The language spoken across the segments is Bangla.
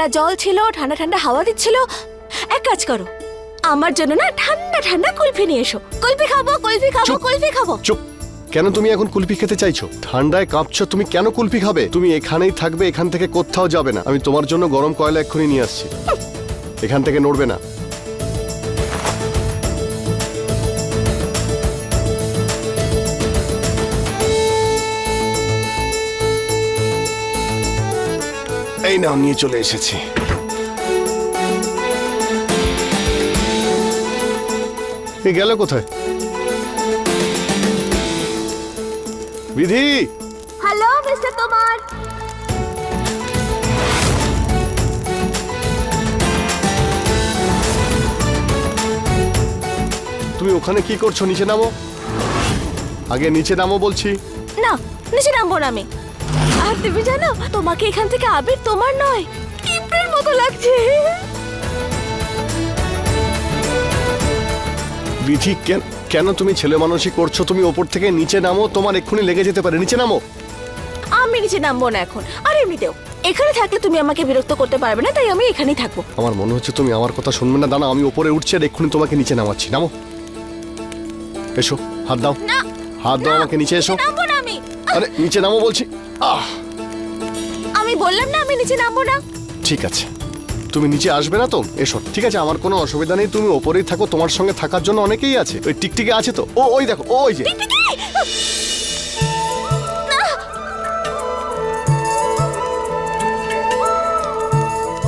ঠান্ডা জল ছিল ঠান্ডা ঠান্ডা হাওয়া দিচ্ছিল। এক কাজ করো আমার জন্য না ঠান্ডা ঠান্ডা কুলফি নিয়ে এসো। কুলফি খাব কুলফি খাব চুপ। কুলফি খাব। চুপ। কেন তুমি এখন কুলফি খেতে চাইছো? ঠান্ডায় কাঁপছো তুমি কেন কুলফি খাবে? তুমি এখানেই থাকবে এখান থেকে কোথাও যাবে না। আমি তোমার জন্য গরম কয়লা এক্ষুনি নিয়ে আসছি। এখান থেকে নড়বে না। এই নাও নিয়ে চলে এসেছি। এ গেল কোথায়? বিধি! হ্যালো মিস্টার তোমার। তুমি ওখানে কি করছ? নিচে নামো। আগে নিচে নামো বলছি। না নিচে নামবো না আমি। আর তুমি জানো তোমাকে এখান থেকে আবির তোমার নয় কিপ্রের মতো লাগছে। বিধি কেন কেন তুমি ছেলে মানুষই করছ? তুমি ওপর থেকে নিচে নামো তোমার এক্ষুনি লেগে যেতে পারে। নিচে নামো। আমি নিচে নামবো না এখন। আর এমনিতেও এখানে থাকলে তুমি আমাকে বিরক্ত করতে পারবে না তাই আমি এখানেই থাকব। আমার মনে হচ্ছে তুমি আমার কথা শুনবে না। দাঁড়া আমি ওপরে উঠছি আর এক্ষুনি তোমাকে নিচে নামাচ্ছি। নামো। এসো হাত দাও। হাত দাও আমাকে নিচে এসো। নামবো না আমি। আরে নিচে নামো বলছি। আহ! আমি বললাম না আমি নিচে নামবো না? ঠিক আছে। তুমি নিচে আসবে না তো? এসো। ঠিক আছে আমার কোনো অসুবিধা নেই। তুমি ওপরেই থাকো তোমার সঙ্গে থাকার জন্য অনেকেই আছে। ওই টিকটিকে আছে তো? ও ওই দেখো ও ওই যে। টিকটিকি! না!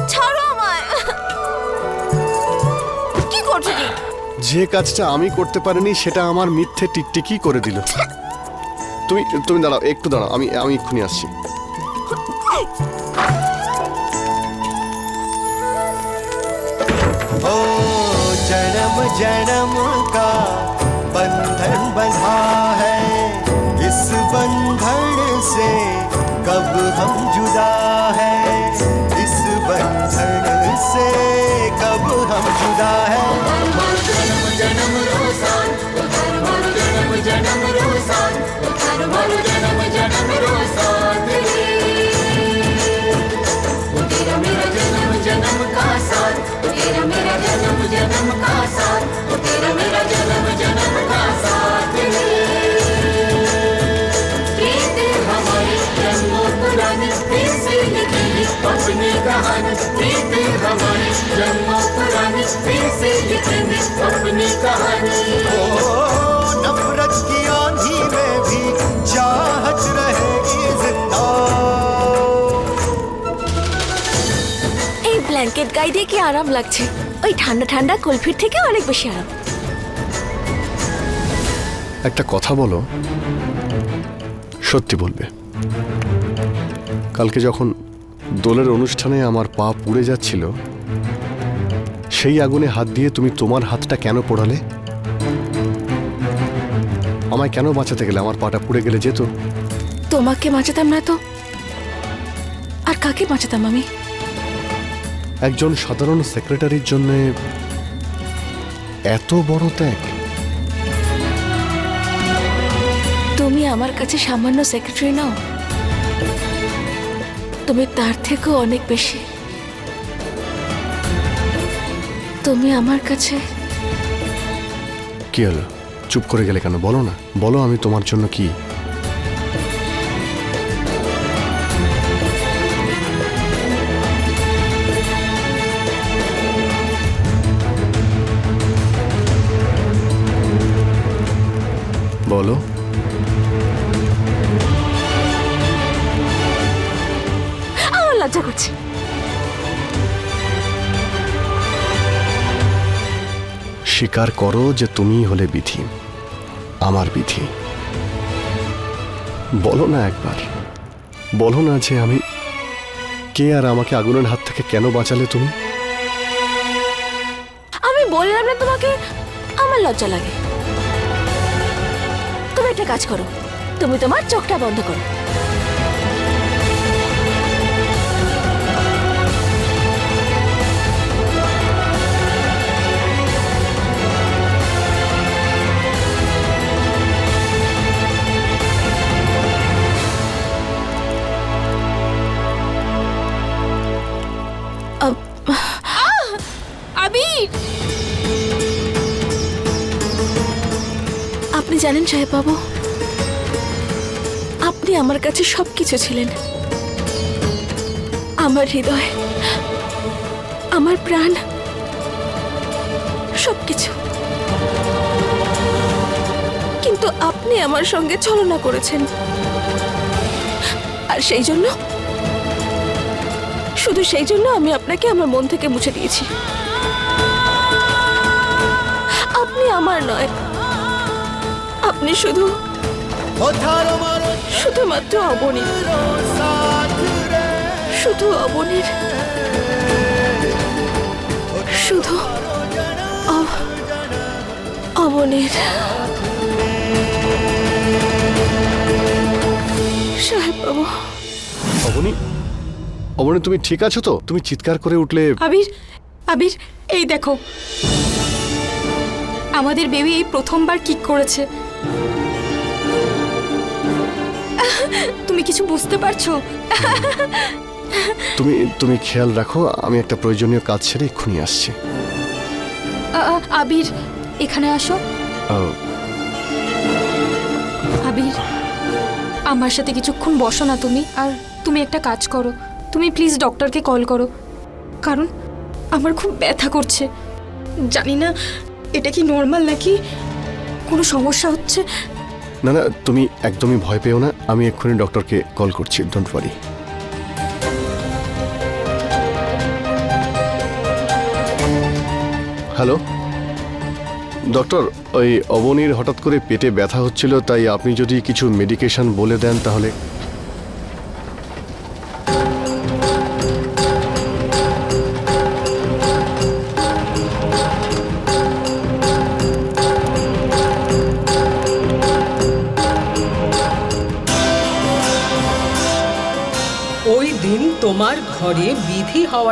ছাড়ো আমায়। কি করছ কি যে কাজটা আমি করতে পারিনি সেটা আমার মিথ্যে টিকটিকি করে দিল। তুমি তুমি দাঁড়াও একটু দাঁড়াও আমি আমি এক্ষুনি আসছি ओ जन्म जन्म का बंधन बंधा है इस बंधन से कब हम जुदा है ओ नफरत की आंधी में भी चाहत रहेगी जिंदा এই ব্ল্যাঙ্কেট গায়ে দিয়ে কি আরাম লাগছে ওই ঠান্ডা ঠান্ডা কুলফির থেকে অনেক বেশি আরাম একটা কথা বলো সত্যি বলবে কালকে যখন দোলের অনুষ্ঠানে আমার পা পুড়ে যাচ্ছিল সেই আগুনে হাত দিয়ে তুমি তোমার হাতটা কেন পোড়ালে? আমায় কেন বাঁচাতে গেলে? আমার পাটা পুড়ে গেলে যেত। তোমাকে বাঁচাতাম না তো? আর কাকে বাঁচাতাম আমি? একজন সাধারণ সেক্রেটারির জন্য এত বড় ত্যাগ। তুমি আমার কাছে সামান্য সেক্রেটারি নাও। তুমি তার থেকেও অনেক বেশি। তুমি আমার কাছে কি হলো? চুপ করে গেলে কেন? বলো না। বলো আমি তোমার জন্য কি? স্বীকার করো যে তুমি হলে বিধি, আমার বিধি। বলো না একবার, বলো না যে আমি কে আর আমাকে আগুনের হাত থেকে কেন বাঁচালে তুমি? আমি বললাম না তোমাকে, আমার লজ্জা লাগে। তুমি একটা কাজ করো, তুমি তোমার চোখটা বন্ধ করো। জানেন সাহেব বাবু আপনি আমার কাছে সব কিছু ছিলেন। আমার হৃদয়, আমার প্রাণ, সবকিছু। কিন্তু আপনি আমার সঙ্গে ছলনা করেছেন। আর সেই জন্য, শুধু সেই জন্য আমি আপনাকে আমার মন থেকে মুছে দিয়েছি। আপনি আমার নয় আপনি শুধু শুধুমাত্র অবনীর। শুধু অবনীর। শুধু অবনীর। সাহেব বাবু অবনী? অবনী তুমি ঠিক আছো তো? তুমি চিৎকার করে উঠলে আবির আবির এই দেখো। আমাদের বেবি এই প্রথমবার কিক করেছে। তুমি কিছু বুঝতে পারছ? তুমি তুমি খেয়াল রাখো আমি একটা প্রয়োজনীয় কাজ ছেড়ে এক্ষুনি আসছি। আবির এখানে আসো। আবির আমার সাথে কিছুক্ষণ বসো না তুমি আর তুমি একটা কাজ করো। তুমি প্লিজ ডক্টরকে কল করো। কারণ আমার খুব ব্যথা করছে। জানি না এটা কি নর্মাল নাকি কোনো সমস্যা হচ্ছে? না না, তুমি একদমই ভয় পেও না। আমি এক্ষুনি ডক্টরকে কল করছি ডোন্ট ওয়ারি হ্যালো? ডক্টর, ওই অবনীর হঠাৎ করে পেটে ব্যথা হচ্ছিল, তাই আপনি যদি কিছু মেডিকেশন বলে দেন তাহলে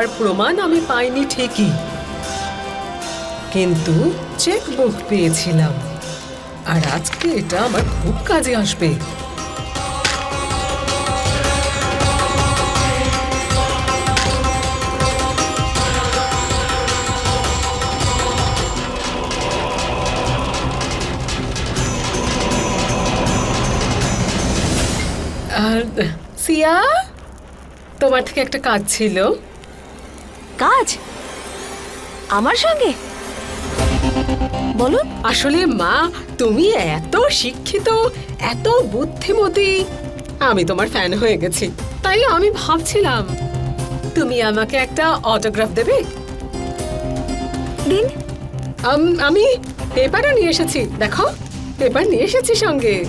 হওয়ার প্রমাণ আমি পাইনি ঠিকই। কিন্তু চেক বুক পেয়েছিলাম। আর আজকে এটা আমার খুব কাজে আসবে। আর, সিয়া? তোমার থেকে একটা কাজ ছিল। কাজ? আমার সঙ্গে? বলুন। আসলে মা তুমি এত শিক্ষিত এত বুদ্ধিমতী। আমি তোমার ফ্যান হয়ে গেছি তাই আমি ভাবছিলাম তুমি আমাকে একটা অটোগ্রাফ দেবে? দিন। আম- আমি পেপারও নিয়ে এসেছি দেখো পেপার নিয়ে এসেছি সঙ্গে।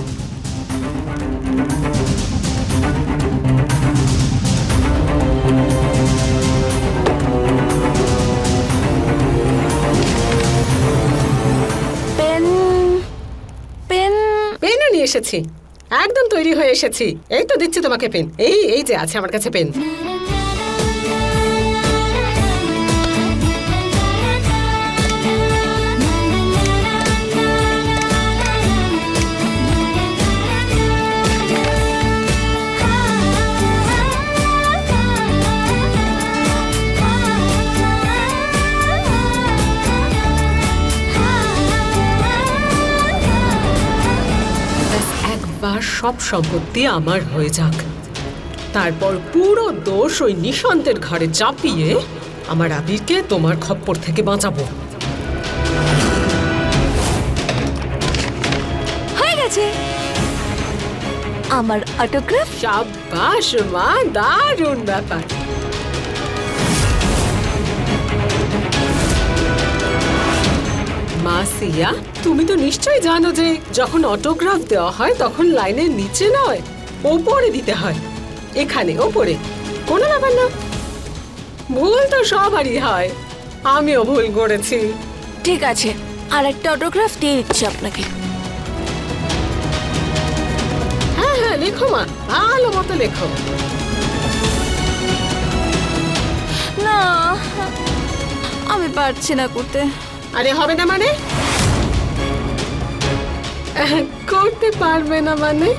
এসেছি। একদম তৈরি হয়ে এসেছি। এই তো দিচ্ছি তোমাকে পেন। এই এই যে আছে আমার কাছে পেন। একবার সব সম্পত্তি আমার হয়ে যাক। তারপর পুরো দোষ ওই নিশান্তের ঘরে চাপিয়ে আমার আবিরকে তোমার খপ্পর থেকে বাঁচাবো। হয়ে গেছে। আমার অটোগ্রাফ সাব্বাস মা দারুণ ব্যাপার। মা সিয়া তুমি তো নিশ্চয়ই জানো যে যখন অটোগ্রাফ দেওয়া হয় তখন লাইনের নিচে নয় ওপরে দিতে হয়। এখানে ওপরে কোনো ব্যাপার না। ভুল তো সবারই হয় আমিও ভুল করেছি। ঠিক আছে আর একটা অটোগ্রাফ দিয়ে দিচ্ছি আপনাকে। হ্যাঁ হ্যাঁ লেখো মা ভালো মতো লেখো। না আমি পারছি না করতে। আরে হবে না মানে? করতে পারবে না মানে?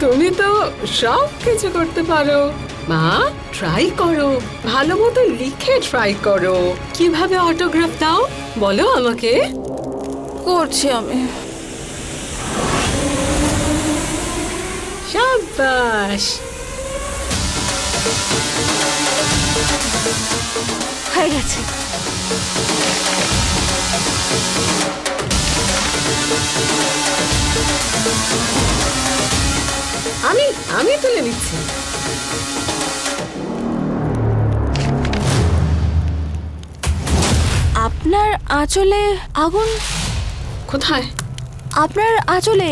তুমি তো সব কিছু করতে পারো। মা ট্রাই করো। ভালো মতো লিখে ট্রাই করো। কীভাবে অটোগ্রাফ দাও? বলো আমাকে। করছি আমি। সাবাস হয়ে গেছে। আমি আমি তুলে নিচ্ছি। আপনার আঁচলে আগুন? কোথায়? আপনার আঁচলে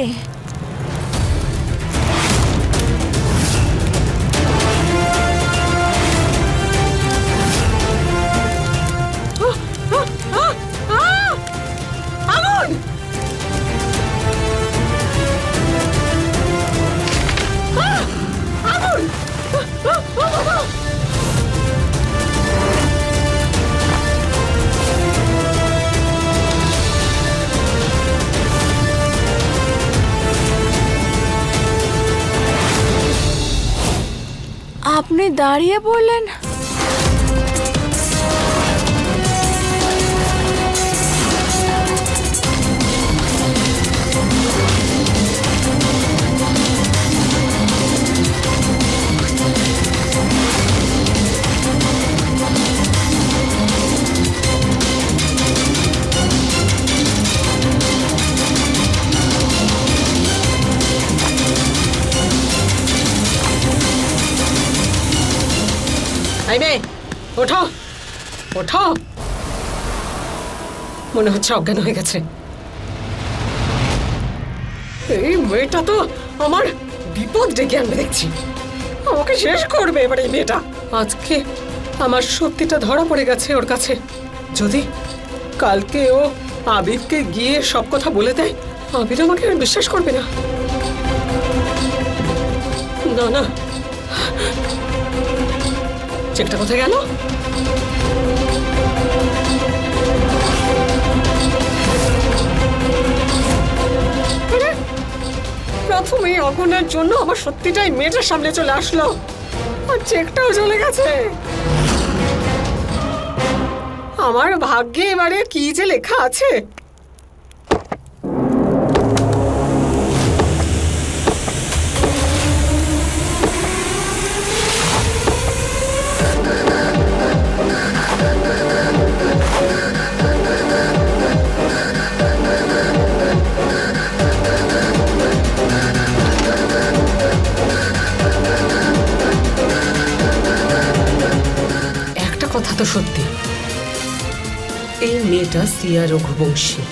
দাঁড়িয়ে পড়লেন মনে হচ্ছে অজ্ঞান হয়ে গেছে। এই মেয়েটা তো আমার বিপদ ডেকে আনবে দেখছি। আমাকে শেষ করবে এবার এই মেয়েটা। আজকে আমার সত্যিটা ধরা পড়ে গেছে ওর কাছে। যদি কালকে ও আবিরকে গিয়ে সব কথা বলে দেয় আবির আমাকে আর বিশ্বাস করবে না। না না। চেকটা কোথায় গেল? প্রথমে অগুনের জন্য আমার সত্যিটাই মেয়েটার সামনে চলে আসলো। আর চেকটাও চলে গেছে। আমার ভাগ্যে এবারে কি যে লেখা আছে। এই সিয়া রঘুবংশী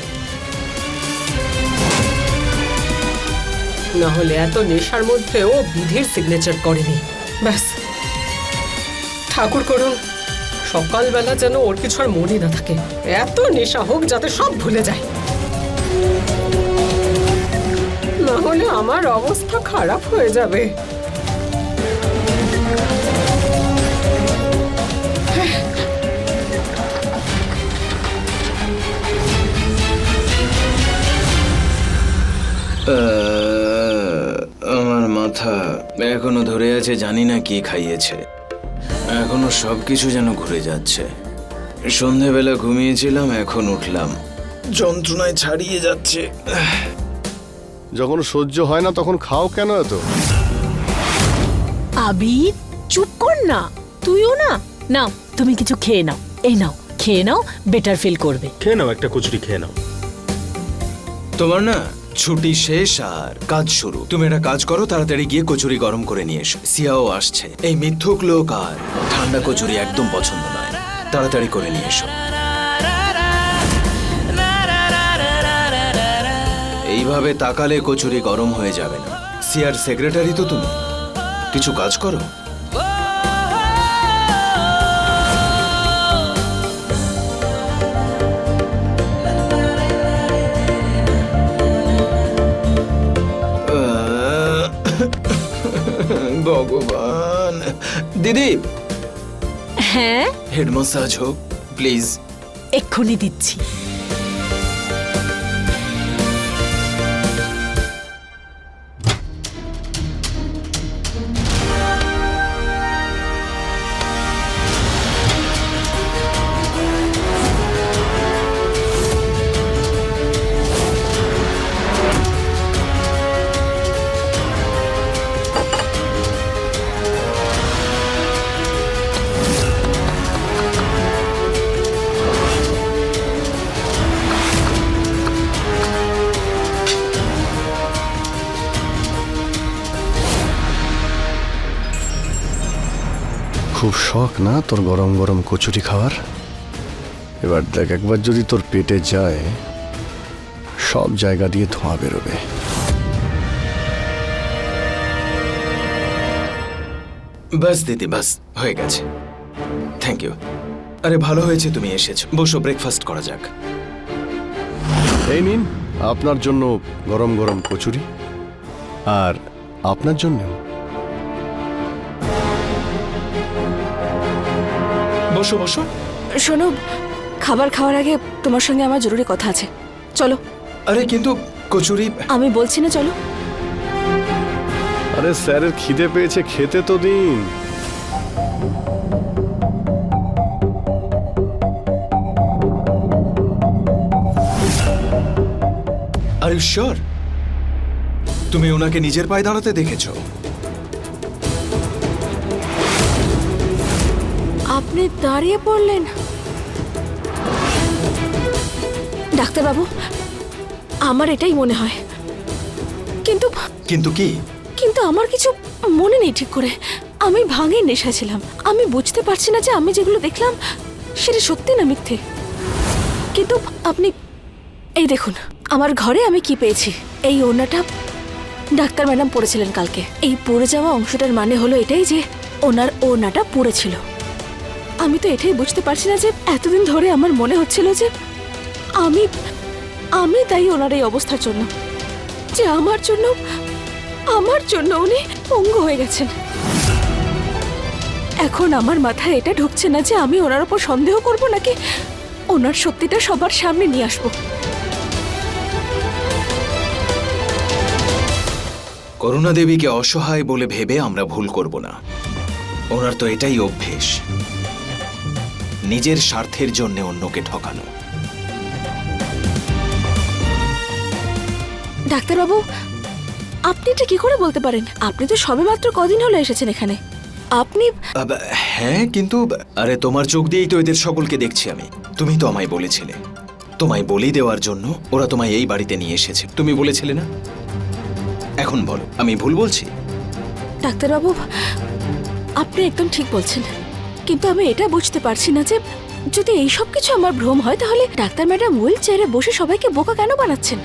না হলে এত নেশার মধ্যেও বিধির সিগনেচার করেনি। ব্যাস। ঠাকুর করুন, সকালবেলা যেন ওর কিছু আর মনে না থাকে। এত নেশা হোক যাতে সব ভুলে যায়। না হলে আমার অবস্থা খারাপ হয়ে যাবে। আমার মাথা এখনও ধরে আছে জানি না কি খাইয়েছে। এখনও সবকিছু যেন ঘুরে যাচ্ছে। সন্ধেবেলা ঘুমিয়েছিলাম এখন উঠলাম। যন্ত্রণায় ছাড়িয়ে যাচ্ছে। যখন সহ্য হয় না তখন খাও কেন এত? আবির চুপ কর না। তুইও না। নাও তুমি কিছু খেয়ে নাও। এই নাও খেয়ে নাও বেটার ফিল করবে। খেয়ে নাও একটা কচুরি খেয়ে নাও। তোমার না ছুটি শেষ আর কাজ শুরু। তুমি একটা কাজ করো, তাড়াতাড়ি গিয়ে কচুরি গরম করে নিয়ে এসো। সিয়াও আসছে। এই মিথ্যুক লোক আর ঠান্ডা কচুরি একদম পছন্দ নয়। তাড়াতাড়ি করে নিয়ে এসো। এইভাবে তাকালে কচুরি গরম হয়ে যাবে না। সিয়ার সেক্রেটারি তো তুমি। কিছু কাজ করো? দিদি। হ্যাঁ? হেড মাসাজ হোক প্লিজ। এক্ষুনি দিচ্ছি। শখ না তোর গরম গরম কচুরি খাওয়ার? এবার দেখ একবার যদি তোর পেটে যায় সব জায়গা দিয়ে ধোঁয়া বেরোবে। বাস দিদি বাস হয়ে গেছে। থ্যাংক ইউ আরে ভালো হয়েছে তুমি এসেছ। বসো ব্রেকফাস্ট করা যাক। এই নিন আপনার জন্য গরম গরম কচুরি। আর আপনার জন্যও। বসো বসো। শোনো খাবার খাওয়ার আগে তোমার সঙ্গে আমার জরুরি কথা আছে। চলো। আরে কিন্তু কচুরি আমি বলছি না চলো। আরে স্যারের খিদে পেয়েছে খেতে তো দিন। আর শিওর তুমি ওনাকে নিজের পায়ে দাঁড়াতে দেখেছ। আপনি দাঁড়িয়ে পড়লেন। ডাক্তারবাবু আমার এটাই মনে হয়। কিন্তু কিন্তু কি? কিন্তু আমার কিছু মনে নেই ঠিক করে। আমি ভাঙে নেশা ছিলাম। আমি বুঝতে পারছি না যে আমি যেগুলো দেখলাম সেটা সত্যি না মিথ্যে। কিন্তু আপনি এই দেখুন আমার ঘরে আমি কি পেয়েছি? এই ওনাটা ডাক্তার ম্যাডাম পড়েছিলেন কালকে। এই পড়ে যাওয়া অংশটার মানে হলো এটাই যে ওনার ওনাটা পড়েছিল আমি তো এটাই বুঝতে পারছি না যে এতদিন ধরে আমার মনে হচ্ছিল যে আমি আমি তাই ওনার এই অবস্থার জন্য। যে আমার জন্য আমার জন্য উনি পঙ্গু হয়ে গেছেন। এখন আমার মাথায় এটা ঢুকছে না যে আমি ওনার ওপর সন্দেহ করব নাকি ওনার সত্যিটা সবার সামনে নিয়ে আসব। করুণা দেবীকে অসহায় বলে ভেবে আমরা ভুল করব না। ওনার তো এটাই অভ্যেস। নিজের স্বার্থের জন্য অন্যকে ঠকানো। ডাক্তারবাবু আপনি এটা কি করে বলতে পারেন? আপনি তো সবেমাত্র কদিন হলো এসেছেন এখানে। আপনি হ্যাঁ কিন্তু আরে তোমার চোখ দিয়েই তো এদের সকলকে দেখছি আমি। তুমি তো আমায় বলেছিলে। তোমায় বলি দেওয়ার জন্য ওরা তোমায় এই বাড়িতে নিয়ে এসেছে। তুমি বলেছিলে না? এখন বলো আমি ভুল বলছি? ডাক্তারবাবু আপনি একদম ঠিক বলছেন। কিন্তু আমি এটা বুঝতে পারছি না যে যদি এই সব কিছু আমার ভ্রম হয়, তাহলে ডাক্তার ম্যাডাম হুইল চেয়ারে বসে সবাইকে বোকা কেন বানাচ্ছেন?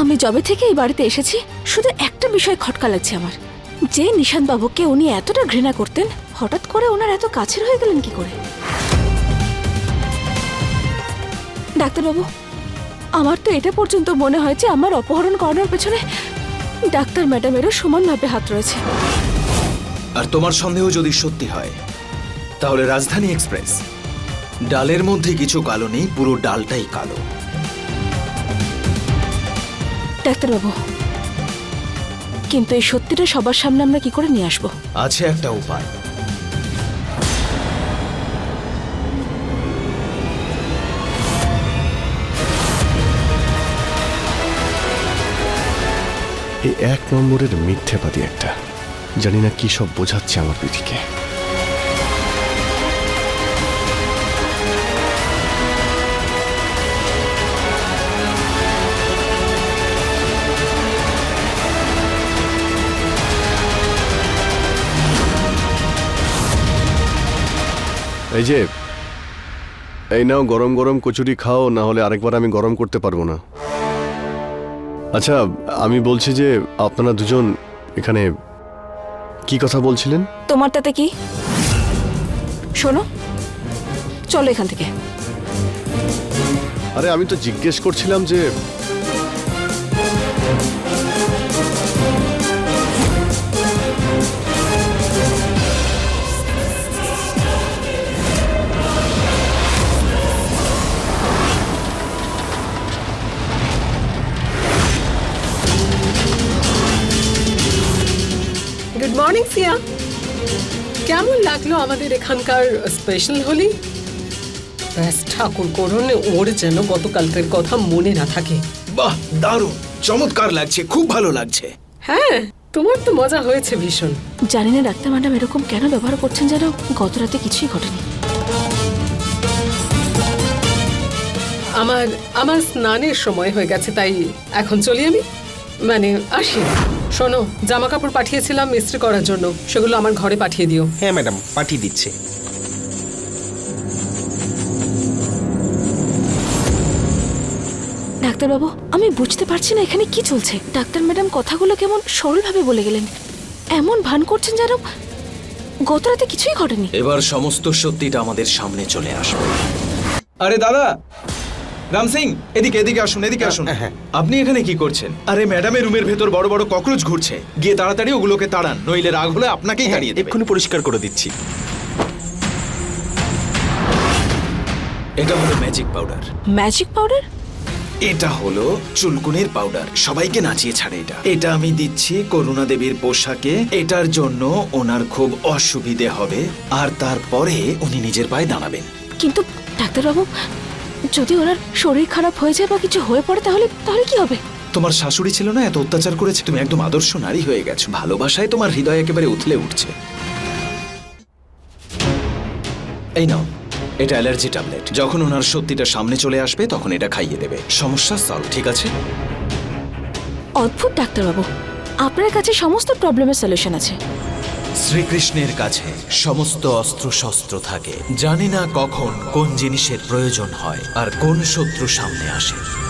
আমি জবে থেকে এই বাড়িতে এসেছি, শুধু একটা বিষয় খটকা লাগছে আমার। যে নিশান্ত বাবুকে উনি এতটা ঘৃণা করতেন, হঠাৎ করে ওনার এত কাছের হয়ে গেলেন কি করে? ডাক্তারবাবু, আমার তো এটা পর্যন্ত মনে হয় যে আমার অপহরণ করানোর পেছনে ডাক্তার ম্যাডামেরও সমানভাবে হাত রয়েছে। আর তোমার সন্দেহ যদি সত্যি হয় তাহলে রাজধানী এক্সপ্রেস। ডালের মধ্যে কিছু কালো নেই পুরো ডালটাই কালো। ডাক্তারবাবু কিন্তু এই সত্যিটা সবার সামনে আমরা কি করে নিয়ে আসব? আছে একটা উপায়। এই এক নম্বরের মিথ্যেবাদী একটা। জানি না কি সব বোঝাচ্ছে আমার পিঠিকে এই যে এই নাও গরম গরম কচুরি খাও না হলে আরেকবার আমি গরম করতে পারব না। আচ্ছা আমি বলছি যে আপনারা দুজন এখানে কি কথা বলছিলেন? তোমার তাতে কি? শোনো চলো এখান থেকে। আরে আমি তো জিজ্ঞেস করছিলাম যে মর্নিং সিয়া কেমন লাগল আমাদের এখানকার স্পেশাল হোলি? ব্যাস ঠাকুর করুন ওর যেন গতকালকের কথা মনে না থাকে। বাহ দারুণ। চমৎকার লাগছে খুব ভালো লাগছে। হ্যাঁ তোমার তো মজা হয়েছে ভীষণ। জানি না ডাক্তার ম্যাডাম এরকম কেন ব্যবহার করছেন যেন গত রাতে কিছুই ঘটেনি। আমার আমার স্নানের সময় হয়ে গেছে তাই এখন চলি আমি। মানে আসি। শোনো জামা কাপড় পাঠিয়েছিলাম মিস্ত্রি করার জন্য। সেগুলো আমার ঘরে পাঠিয়ে দিও। হ্যাঁ ম্যাডাম পাঠিয়ে দিচ্ছি। ডাক্তারবাবু আমি বুঝতে পারছি না এখানে কি চলছে। ডাক্তার ম্যাডাম কথাগুলো কেমন সরলভাবে বলে গেলেন। এমন ভান করছেন যেন গত রাতে কিছুই ঘটেনি। এবার সমস্ত সত্যিটা আমাদের সামনে চলে আসবে। আরে দাদা রাম সিং এদিকে এদিকে আসুন এদিকে আসুন। হ্যাঁ। আপনি এখানে কি করছেন? আরে ম্যাডামের রুমের ভেতর বড় বড় ককরোচ ঘুরছে। গিয়ে তাড়াতাড়ি ওগুলোকে তাড়ান নইলে রাগ হলে আপনাকেই তাড়িয়ে দেবে। এক্ষুনি পরিষ্কার করে দিচ্ছি। এটা হলো ম্যাজিক পাউডার ম্যাজিক পাউডার এটা হলো চুলকুনির পাউডার সবাইকে নাচিয়ে ছাড়ে এটা। এটা আমি দিচ্ছি করুণা দেবীর পোশাকে। এটার জন্য ওনার খুব অসুবিধে হবে। আর তারপরে উনি নিজের পায়ে দাঁড়াবেন। কিন্তু ডাক্তারবাবু যদি ওনার শরীর খারাপ হয়ে যায় বা কিছু হয়ে পড়ে তাহলে তাহলে কি হবে? তোমার শাশুড়ি ছিল না এত অত্যাচার করেছে তুমি একদম আদর্শ নারী হয়ে গেছো। ভালোবাসায় তোমার হৃদয় একেবারে উথলে উঠছে। এই নাও এটা অ্যালার্জি ট্যাবলেট। যখন ওনার সত্যিটা সামনে চলে আসবে তখন এটা খাইয়ে দেবে। সমস্যা সলভ ঠিক আছে? অদ্ভুত ডাক্তারবাবু আপনার কাছে সমস্ত প্রবলেমের সলিউশন আছে। শ্রীকৃষ্ণের কাছে সমস্ত অস্ত্র শস্ত্র থাকে। জানি না কখন কোন জিনিসের প্রয়োজন হয় আর কোন শত্রু সামনে আসে।